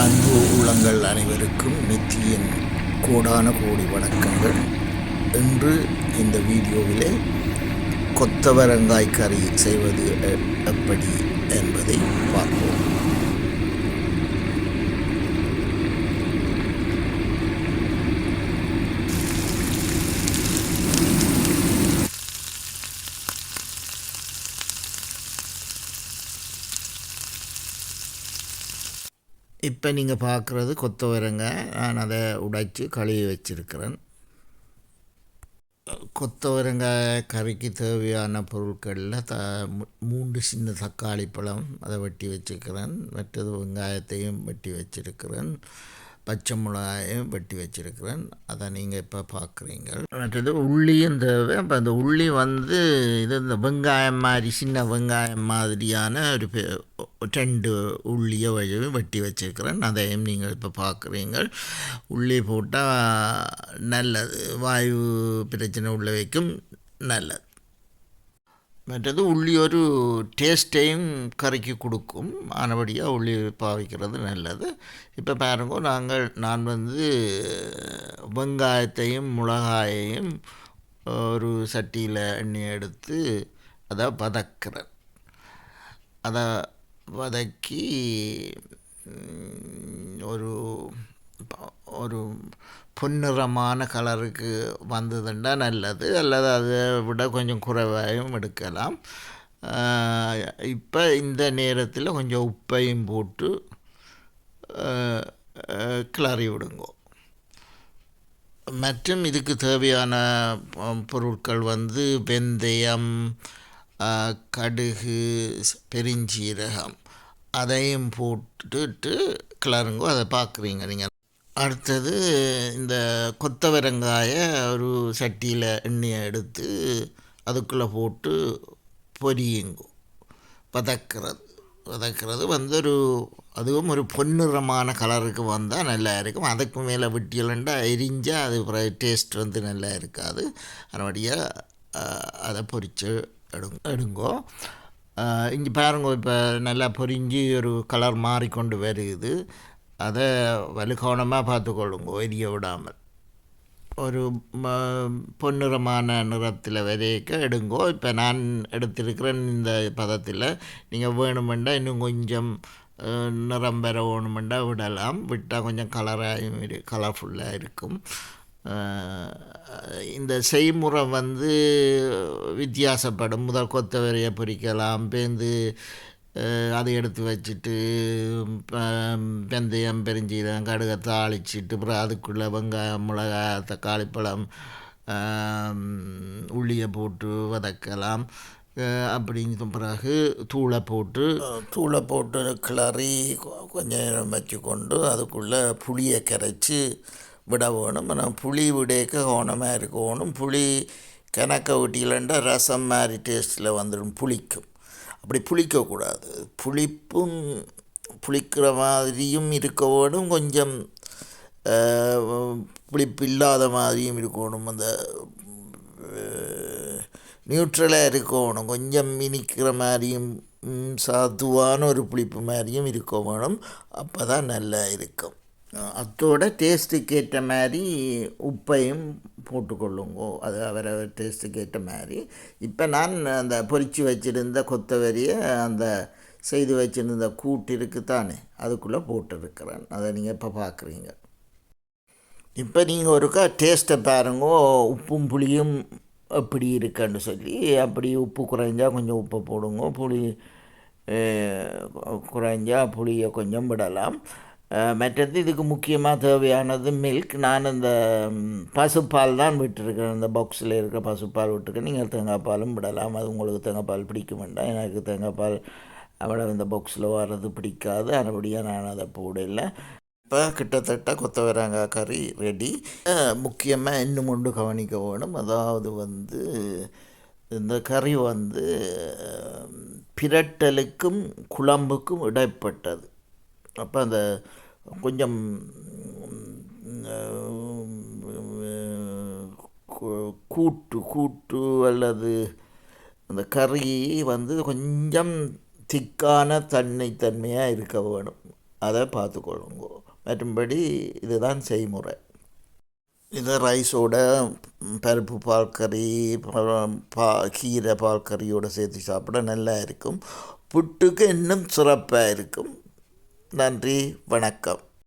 அன்பு உள்ளங்கள் அனைவருக்கும் நித்தியின் கோடான கோடி வணக்கங்கள். இன்று இந்த வீடியோவிலே கொத்தவரங்காய் கறி செய்வது எப்படி என்பதை பார்ப்போம். இப்போ நீங்கள் பார்க்குறது கொத்தவரங்காய் நான் அதை உடைச்சி கழுவி வச்சிருக்கிறேன். கொத்தவரங்காய் கறிக்கு தேவையான பொருட்களில் த மூன்று சின்ன தக்காளி பழம் அதை வெட்டி வச்சுக்கிறேன் மற்றது வெங்காயத்தையும் வெட்டி வச்சுருக்கிறேன். பச்சை மிளகாயும் வெட்டி வச்சிருக்கிறேன். அதை நீங்கள் இப்போ பார்க்குறீங்க மற்றது உள்ளியும் தேவை இப்போ அந்த உள்ளி வந்து இது இந்த வெங்காயம் மாதிரி சின்ன வெங்காயம் மாதிரியான ஒரு ரெண்டு உள்ளியை வழி வெட்டி வச்சிருக்கிறேன். அதையும் நீங்கள் இப்போ பார்க்குறீங்க உள்ளி போட்டால் நல்லது. வாயு பிரச்சனை உள்ள வைக்கும். நல்லது. மற்றது உள்ளி ஒரு டேஸ்ட்டையும் கறிக்கு கொடுக்கும். ஆனபடியாக உள்ளி பாவிக்கிறது நல்லது. இப்போ பாருங்க நாங்கள் நான் வந்து வெங்காயத்தையும் மிளகாயையும் ஒரு சட்டியில் எண்ணி எடுத்து அதை வதக்கிறேன். அதை வதக்கி ஒரு ஒரு பொன்னிறமான கலருக்கு வந்ததுண்டா நல்லது. அல்லது அதை விட கொஞ்சம் குறைவாயும் எடுக்கலாம். இப்போ இந்த நேரத்தில் கொஞ்சம் உப்பையும் போட்டு கிளறி விடுங்கோ. மற்றும் இதுக்கு தேவையான பொருட்கள் வந்து வெந்தயம் கடுகு பெருஞ்சீரகம் அதையும் போட்டுட்டு கிளறுங்கோ. அதை பார்க்குறீங்க நீங்கள் அடுத்தது இந்த கொத்தவரங்காயை ஒரு சட்டியில் எண்ணெயை எடுத்து அதுக்குள்ளே போட்டு பொரியுங்கோ. வதக்கிறது. வதக்கிறது வந்து ஒரு அதுவும் ஒரு பொன்னிறமான கலருக்கு வந்தால் நல்லா இருக்கும். அதுக்கு மேலே விட்டியலண்டா எரிஞ்சால் அது டேஸ்ட் வந்து நல்லா இருக்காது. அதனுடைய அதை பொரித்து எடுங்க. எடுங்கோ இங்கே பாருங்க இப்போ நல்லா பொரிஞ்சு ஒரு கலர் மாறிக்கொண்டு வருது. அதை வலுகோணமாக பார்த்துக்கொள்ளுங்க எரிய விடாமல் ஒரு ம- பொன்னிறமான நிறத்தில் வரைக்க எடுங்கோ இப்போ நான் எடுத்திருக்கிறேன் இந்த பதத்தில் நீங்கள் வேணுமெண்டா இன்னும் கொஞ்சம் நிறம் பெற வேணுமெண்டா விடலாம் விட்டால் கொஞ்சம் கலராகவும் இரு கலர்ஃபுல்லாக இருக்கும் இந்த செய்முறை வந்து வித்தியாசப்படும் முதல் கொத்தவரையை பொறிக்கலாம் பேந்து அதை எடுத்து வச்சுட்டு வெந்தயம் பெருஞ்சீரகம் கடுகை தாளிச்சிட்டு அப்புறம் அதுக்குள்ளே வெங்காயம் மிளகாய் தக்காளி பழம் உள்ளியை போட்டு வதக்கலாம். அப்படிங்கிற பிறகு தூளை போட்டு தூளை போட்டு கிளறி கொஞ்ச நேரம் வச்சுக்கொண்டு அதுக்குள்ளே புளியை கரைச்சி விட வேணும். ஆனால் புளி விடேக்க கவனமாக இருக்கணும் புளி கணக்க ஊட்டியிலண்டா ரசம் மாதிரி டேஸ்ட்டில் வந்துடும் புளிக்கும். அப்படி புளிக்கக்கூடாது. புளிப்பும் புளிக்கிற மாதிரியும் இருக்க வேணும் கொஞ்சம் புளிப்பு இல்லாத மாதிரியும் இருக்கணும் அந்த நியூட்ரலாக இருக்கணும் கொஞ்சம் இனிக்கிற மாதிரியும் சாதுவான ஒரு புளிப்பு மாதிரியும் இருக்க வேணும் அப்போ தான் நல்லா இருக்கும். அத்தோட டேஸ்ட்டுக்கு ஏற்ற மாதிரி உப்பையும் போட்டுக்கொள்ளுங்கோ. அது அவரவர் டேஸ்ட்டுக்கு ஏற்ற மாதிரி. இப்போ நான் அந்த பொரித்து வச்சுருந்த கொத்தவரியை அந்த செய்து வச்சிருந்த கூட்டு இருக்குதானே அதுக்குள்ளே போட்டிருக்கிறேன். அதை நீங்கள் இப்போ பார்க்குறீங்க இப்போ நீங்கள் ஒருக்கா டேஸ்ட்டை பாருங்கோ உப்பும் புளியும் எப்படி இருக்குன்னு சொல்லி அப்படி உப்பு குறைஞ்சா கொஞ்சம் உப்பை போடுங்க புளி குறைஞ்சா புளியை கொஞ்சம் விடலாம். மற்றது இதுக்கு முக்கியமாக தேவையானது மில்க் நான் இந்த பசுப்பால் தான் விட்டுருக்கேன். இந்த பாக்ஸில் இருக்கிற பசுப்பால் விட்டுருக்கேன். நீங்கள் தேங்காய் பாலும் விடலாம். அது உங்களுக்கு தேங்காய் பால் பிடிக்க வேண்டாம். எனக்கு தேங்காய் பால் அவ்வளோ இந்த பாக்ஸில் வர்றது பிடிக்காது. அதுபடியாக நான் அதை போடல. இப்போ கிட்டத்தட்ட கொத்தவரங்காய் கறி ரெடி முக்கியமாக இன்னும் கொண்டு கவனிக்க வேணும். அதாவது வந்து இந்த கறி வந்து பிரட்டலுக்கும் குழம்புக்கும் இடைப்பட்டது. அப்போ அந்த கொஞ்சம் கூட்டு கூட்டு அல்லது அந்த கறி வந்து கொஞ்சம் திக்கான தன்மை தன்மையாக இருக்க வேணும். அதை பார்த்துக்கொள்ளுங்க. மற்றும்படி இதுதான் செய்முறை. இதை ரைஸோட பருப்பு பால் கறி பா கீரை பால் கறியோடு சேர்த்து சாப்பிட நல்லா இருக்கும். புட்டுக்கு இன்னும் சிறப்பாக இருக்கும். நன்றி வணக்கம்.